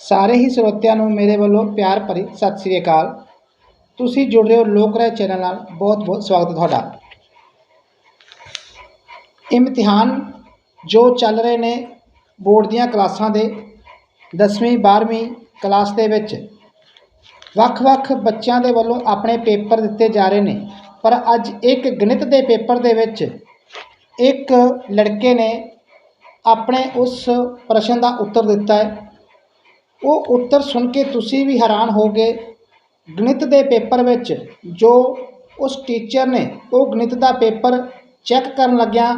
ਸਾਰੇ ਹੀ ਸਰੋਤਿਆਂ ਨੂੰ ਮੇਰੇ ਵੱਲੋਂ ਪਿਆਰ ਭਰੀ ਸਤਿ ਸ੍ਰੀ ਅਕਾਲ। ਤੁਸੀਂ ਜੁੜ ਰਹੇ ਹੋ ਲੋਕ ਰਾਏ ਚੈਨਲ ਨਾਲ। ਬਹੁਤ ਬਹੁਤ ਸਵਾਗਤ ਤੁਹਾਡਾ। ਇਮਤਿਹਾਨ ਜੋ ਚੱਲ ਰਹੇ ਨੇ ਬੋਰਡ ਦੀਆਂ ਕਲਾਸਾਂ ਦੇ 10ਵੀਂ 12ਵੀਂ ਕਲਾਸ ਦੇ ਵਿੱਚ ਵੱਖ-ਵੱਖ ਬੱਚਿਆਂ ਦੇ ਵੱਲੋਂ ਆਪਣੇ ਪੇਪਰ ਦਿੱਤੇ ਜਾ ਰਹੇ ਨੇ। ਪਰ ਅੱਜ ਇੱਕ ਗਣਿਤ ਦੇ ਪੇਪਰ ਦੇ ਵਿੱਚ ਇੱਕ ਲੜਕੇ ਨੇ ਆਪਣੇ ਉਸ ਪ੍ਰਸ਼ਨ ਦਾ ਉੱਤਰ ਦਿੱਤਾ ਹੈ। ਉਹ ਉੱਤਰ ਸੁਣ ਕੇ ਤੁਸੀਂ ਵੀ ਹੈਰਾਨ ਹੋਗੇ ਗਣਿਤ ਦੇ ਪੇਪਰ ਵਿੱਚ ਜੋ ਉਸ ਟੀਚਰ ਨੇ ਉਹ ਗਣਿਤ ਦਾ ਪੇਪਰ ਚੈੱਕ ਕਰਨ ਲੱਗਿਆ,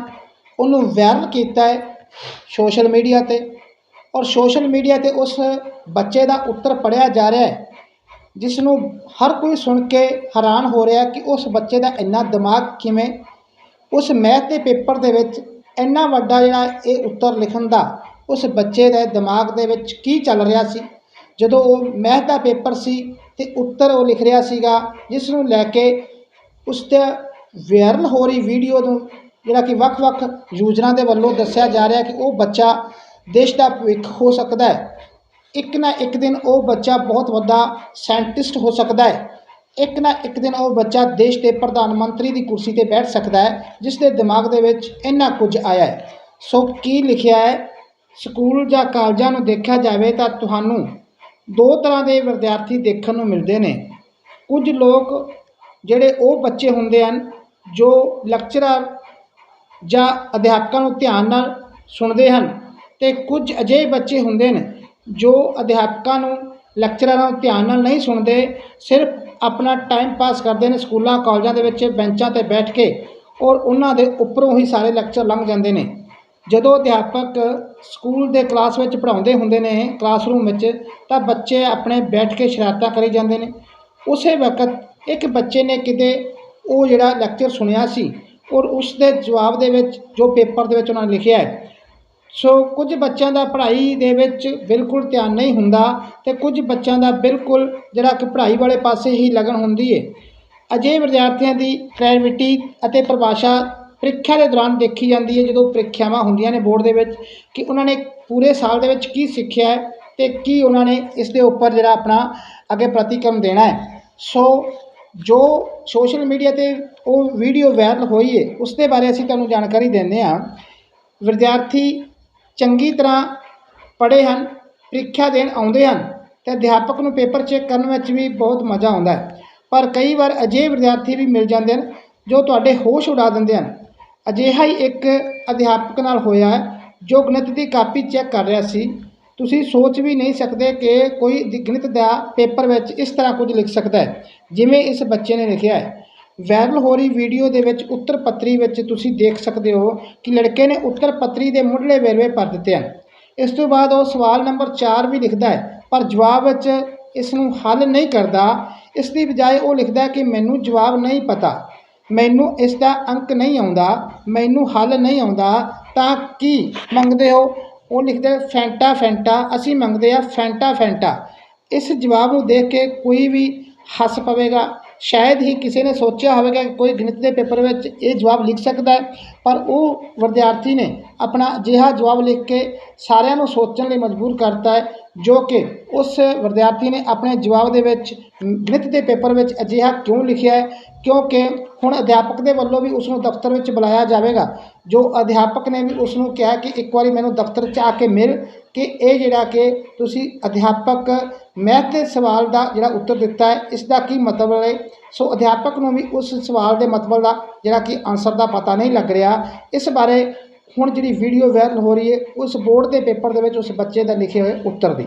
ਉਹਨੂੰ ਵਾਇਰਲ ਕੀਤਾ ਹੈ ਸੋਸ਼ਲ ਮੀਡੀਆ 'ਤੇ ਔਰ ਸੋਸ਼ਲ ਮੀਡੀਆ 'ਤੇ ਉਸ ਬੱਚੇ ਦਾ ਉੱਤਰ ਪੜ੍ਹਿਆ ਜਾ ਰਿਹਾ ਹੈ ਜਿਸ ਨੂੰ ਹਰ ਕੋਈ ਸੁਣ ਕੇ ਹੈਰਾਨ ਹੋ ਰਿਹਾ ਕਿ ਉਸ ਬੱਚੇ ਦਾ ਇੰਨਾ ਦਿਮਾਗ ਕਿਵੇਂ? ਉਸ ਮੈਥ ਦੇ ਪੇਪਰ ਦੇ ਵਿੱਚ ਇੰਨਾ ਵੱਡਾ ਜਿਹੜਾ ਇਹ ਉੱਤਰ ਲਿਖਣ ਦਾ ਉਸ ਬੱਚੇ ਦੇ ਦਿਮਾਗ ਦੇ ਵਿੱਚ ਕੀ ਚੱਲ ਰਿਹਾ ਸੀ? ਜਦੋਂ ਉਹ ਮੈਥ ਦਾ ਪੇਪਰ ਸੀ ਅਤੇ ਉੱਤਰ ਉਹ ਲਿਖ ਰਿਹਾ ਸੀਗਾ, ਜਿਸ ਨੂੰ ਲੈ ਕੇ ਉਸ ਤੇ ਵਾਇਰਲ ਹੋ ਰਹੀ ਵੀਡੀਓ ਨੂੰ ਜਿਹੜਾ ਕਿ ਵੱਖ-ਵੱਖ ਯੂਜ਼ਰਾਂ ਦੇ ਵੱਲੋਂ ਦੱਸਿਆ ਜਾ ਰਿਹਾ ਕਿ ਉਹ ਬੱਚਾ ਦੇਸ਼ ਦਾ ਭਵਿੱਖ ਹੋ ਸਕਦਾ ਹੈ। ਇੱਕ ਨਾ ਇੱਕ ਦਿਨ ਉਹ ਬੱਚਾ ਬਹੁਤ ਵੱਡਾ ਸਾਇੰਟਿਸਟ ਹੋ ਸਕਦਾ ਹੈ। ਇੱਕ ਨਾ ਇੱਕ ਦਿਨ ਉਹ ਬੱਚਾ ਦੇਸ਼ ਦੇ ਪ੍ਰਧਾਨ ਮੰਤਰੀ ਦੀ ਕੁਰਸੀ ਤੇ ਬੈਠ ਸਕਦਾ ਹੈ, ਜਿਸ ਦੇ ਦਿਮਾਗ ਦੇ ਵਿੱਚ ਇੰਨਾ ਕੁਝ ਆਇਆ ਹੈ। ਸੋ ਕੀ ਲਿਖਿਆ ਹੈ? ਸਕੂਲ ਜਾਂ ਕਾਲਜਾਂ ਨੂੰ ਦੇਖਿਆ ਜਾਵੇ ਤਾਂ ਤੁਹਾਨੂੰ ਦੋ ਤਰ੍ਹਾਂ ਦੇ ਵਿਦਿਆਰਥੀ ਦੇਖਣ ਨੂੰ ਮਿਲਦੇ ਨੇ। ਕੁਝ ਲੋਕ ਜਿਹੜੇ ਉਹ ਬੱਚੇ ਹੁੰਦੇ ਹਨ, ਜੋ ਲੈਕਚਰਰ ਜਾਂ ਅਧਿਆਪਕਾਂ ਨੂੰ ਧਿਆਨ ਨਾਲ ਸੁਣਦੇ ਹਨ ਤੇ ਕੁਝ ਅਜਿਹੇ ਬੱਚੇ ਹੁੰਦੇ ਨੇ, ਜੋ ਅਧਿਆਪਕਾਂ ਨੂੰ ਲੈਕਚਰਾਰਾਂ ਨੂੰ ਧਿਆਨ ਨਾਲ ਨਹੀਂ ਸੁਣਦੇ, ਸਿਰਫ ਆਪਣਾ ਟਾਈਮ ਪਾਸ ਕਰਦੇ ਨੇ ਸਕੂਲਾਂ, ਕਾਲਜਾਂ ਦੇ ਵਿੱਚ ਬੈਂਚਾਂ ਤੇ ਬੈਠ ਕੇ ਔਰ ਉਹਨਾਂ ਦੇ ਉੱਪਰੋਂ ਹੀ ਸਾਰੇ ਲੈਕਚਰ ਲੰਘ ਜਾਂਦੇ ਨੇ। ਜਦੋਂ ਅਧਿਆਪਕ ਸਕੂਲ ਦੇ ਕਲਾਸ ਵਿੱਚ ਪੜ੍ਹਾਉਂਦੇ ਹੁੰਦੇ ਨੇ ਕਲਾਸਰੂਮ ਵਿੱਚ, ਤਾਂ ਬੱਚੇ ਆਪਣੇ ਬੈਠ ਕੇ ਸ਼ਰਾਰਤਾਂ ਕਰੀ ਜਾਂਦੇ ਨੇ। ਉਸੇ ਵਕਤ ਇੱਕ ਬੱਚੇ ਨੇ ਕਿਤੇ ਉਹ ਜਿਹੜਾ ਲੈਕਚਰ ਸੁਣਿਆ ਸੀ ਔਰ ਉਸ ਦੇ ਜਵਾਬ ਦੇ ਵਿੱਚ, ਜੋ ਪੇਪਰ ਦੇ ਵਿੱਚ ਉਹਨਾਂ ਨੇ ਲਿਖਿਆ ਹੈ, ਸੋ ਕੁਝ ਬੱਚਿਆਂ ਦਾ ਪੜ੍ਹਾਈ ਦੇ ਵਿੱਚ ਬਿਲਕੁਲ ਧਿਆਨ ਨਹੀਂ ਹੁੰਦਾ ਅਤੇ ਕੁਝ ਬੱਚਿਆਂ ਦਾ ਬਿਲਕੁਲ ਜਿਹੜਾ ਕਿ ਪੜ੍ਹਾਈ ਵਾਲੇ ਪਾਸੇ ਹੀ ਲਗਨ ਹੁੰਦੀ ਹੈ ਅਜਿਹੇ ਵਿਦਿਆਰਥੀਆਂ ਦੀ ਕ੍ਰੈਵਿਟੀ ਅਤੇ ਪਰਿਭਾਸ਼ਾ ਪ੍ਰੀਖਿਆ ਦੇ ਦੌਰਾਨ ਦੇਖੀ ਜਾਂਦੀ ਹੈ ਜਦੋਂ ਪ੍ਰੀਖਿਆਵਾਂ ਹੁੰਦੀਆਂ ਨੇ ਬੋਰਡ ਦੇ ਵਿੱਚ ਕਿ ਉਹਨਾਂ ਨੇ ਪੂਰੇ ਸਾਲ ਦੇ ਵਿੱਚ ਕੀ ਸਿੱਖਿਆ ਹੈ ਅਤੇ ਕੀ ਉਹਨਾਂ ਨੇ ਇਸ ਦੇ ਉੱਪਰ ਜਿਹੜਾ ਆਪਣਾ ਅੱਗੇ ਪ੍ਰਤੀਕਰਮ ਦੇਣਾ ਹੈ। ਸੋ ਜੋ ਸੋਸ਼ਲ ਮੀਡੀਆ ਤੇ ਉਹ ਵੀਡੀਓ ਵਾਇਰਲ ਹੋਈ ਹੈ, ਉਸ ਦੇ ਬਾਰੇ ਅਸੀਂ ਤੁਹਾਨੂੰ ਜਾਣਕਾਰੀ ਦਿੰਦੇ ਹਾਂ। ਵਿਦਿਆਰਥੀ ਚੰਗੀ ਤਰ੍ਹਾਂ ਪੜ੍ਹੇ ਹਨ, ਪ੍ਰੀਖਿਆ ਦੇਣ ਆਉਂਦੇ ਹਨ ਤੇ ਅਧਿਆਪਕ ਨੂੰ ਪੇਪਰ ਚੈੱਕ ਕਰਨ ਵਿੱਚ ਵੀ ਬਹੁਤ ਮਜ਼ਾ ਆਉਂਦਾ ਹੈ। ਪਰ ਕਈ ਵਾਰ ਅਜਿਹੇ ਵਿਦਿਆਰਥੀ ਵੀ ਮਿਲ ਜਾਂਦੇ ਹਨ ਜੋ ਤੁਹਾਡੇ ਹੋਸ਼ ਉਡਾ ਦਿੰਦੇ ਹਨ। ਅਜਿਹਾ ਹੀ ਇੱਕ ਅਧਿਆਪਕ ਨਾਲ ਹੋਇਆ ਜੋ ਗਣਿਤ ਦੀ ਕਾਪੀ ਚੈੱਕ ਕਰ ਰਿਹਾ ਸੀ। ਤੁਸੀਂ ਸੋਚ ਵੀ ਨਹੀਂ ਸਕਦੇ ਕਿ ਕੋਈ ਦੀ- ਗਣਿਤ ਦਾ ਪੇਪਰ ਵਿੱਚ ਇਸ ਤਰ੍ਹਾਂ ਕੁਝ ਲਿਖ ਸਕਦਾ ਹੈ, ਜਿਵੇਂ ਇਸ ਬੱਚੇ ਨੇ ਲਿਖਿਆ ਹੈ। ਵਾਇਰਲ ਹੋ ਰਹੀ ਵੀਡੀਓ ਦੇ ਵਿੱਚ ਉੱਤਰ ਪੱਤਰੀ ਵਿੱਚ ਤੁਸੀਂ ਦੇਖ ਸਕਦੇ ਹੋ ਕਿ ਲੜਕੇ ਨੇ ਉੱਤਰ ਪੱਤਰੀ ਦੇ ਮੁੱਢਲੇ ਵੇਰਵੇ ਭਰ ਦਿੱਤੇ ਹਨ। ਇਸ ਤੋਂ ਬਾਅਦ ਉਹ ਸਵਾਲ ਨੰਬਰ 4 ਵੀ ਲਿਖਦਾ ਹੈ, ਪਰ ਜਵਾਬ ਵਿੱਚ ਇਸ ਨੂੰ ਹੱਲ ਨਹੀਂ ਕਰਦਾ। ਇਸ ਦੀ ਬਜਾਏ ਉਹ ਲਿਖਦਾ ਕਿ ਮੈਨੂੰ ਜਵਾਬ ਨਹੀਂ ਪਤਾ। ਮੈਨੂੰ ਇਸ ਦਾ ਅੰਕ ਨਹੀਂ ਆਉਂਦਾ, ਮੈਨੂੰ ਹੱਲ ਨਹੀਂ ਆਉਂਦਾ, ਤਾਂ ਕੀ ਮੰਗਦੇ ਹੋ? ਉਹ ਲਿਖਦੇ ਫੈਂਟਾ ਫੈਂਟਾ, ਅਸੀਂ ਮੰਗਦੇ ਆ ਫੈਂਟਾ ਫੈਂਟਾ। ਇਸ ਜਵਾਬ ਨੂੰ ਦੇਖ ਕੇ ਕੋਈ ਵੀ ਹੱਸ ਪਵੇਗਾ। ਸ਼ਾਇਦ ਹੀ ਕਿਸੇ ਨੇ ਸੋਚਿਆ ਹੋਵੇਗਾ ਕਿ ਕੋਈ ਗਣਿਤ ਦੇ ਪੇਪਰ ਵਿੱਚ ਇਹ ਜਵਾਬ ਲਿਖ ਸਕਦਾ ਹੈ, ਪਰ ਉਹ ਵਿਦਿਆਰਥੀ ਨੇ ਆਪਣਾ ਅਜਿਹਾ ਜਵਾਬ ਲਿਖ ਕੇ ਸਾਰਿਆਂ ਨੂੰ ਸੋਚਣ ਲਈ ਮਜਬੂਰ ਕਰਤਾ ਹੈ, ਜੋ ਕਿ ਉਸ ਵਿਦਿਆਰਥੀ ਨੇ ਆਪਣੇ ਜਵਾਬ ਦੇ ਵਿੱਚ ਗਣਿਤ ਦੇ ਪੇਪਰ ਵਿੱਚ ਅਜਿਹਾ ਕਿਉਂ ਲਿਖਿਆ ਹੈ? ਕਿਉਂਕਿ ਹੁਣ ਅਧਿਆਪਕ ਦੇ ਵੱਲੋਂ ਵੀ ਉਸ ਨੂੰ ਦਫ਼ਤਰ ਵਿੱਚ ਬੁਲਾਇਆ ਜਾਵੇਗਾ। ਜੋ ਅਧਿਆਪਕ ਨੇ ਵੀ ਉਸ ਨੂੰ ਕਿਹਾ ਕਿ ਇੱਕ ਵਾਰੀ ਮੈਨੂੰ ਦਫ਼ਤਰ 'ਚ ਆ ਕੇ ਮਿਲ ਕਿ ਇਹ ਜਿਹੜਾ ਕਿ ਤੁਸੀਂ ਅਧਿਆਪਕ ਮੈਥ ਦੇ ਸਵਾਲ ਦਾ ਜਿਹੜਾ ਉੱਤਰ ਦਿੱਤਾ ਹੈ, ਇਸ ਦਾ ਕੀ ਮਤਲਬ ਹੈ? ਸੋ ਅਧਿਆਪਕ ਨੂੰ ਵੀ ਉਸ ਸਵਾਲ ਦੇ ਮਤਲਬ ਦਾ ਜਿਹੜਾ ਕਿ ਆਨਸਰ ਦਾ ਪਤਾ ਨਹੀਂ ਲੱਗ ਰਿਹਾ। ਇਸ ਬਾਰੇ ਹੁਣ ਜਿਹੜੀ ਵੀਡੀਓ ਵਾਇਰਲ ਹੋ ਰਹੀ ਹੈ, ਉਸ ਬੋਰਡ ਦੇ ਪੇਪਰ ਦੇ ਵਿੱਚ ਉਸ ਬੱਚੇ ਦਾ ਲਿਖੇ ਹੋਏ ਉੱਤਰ ਦੀ।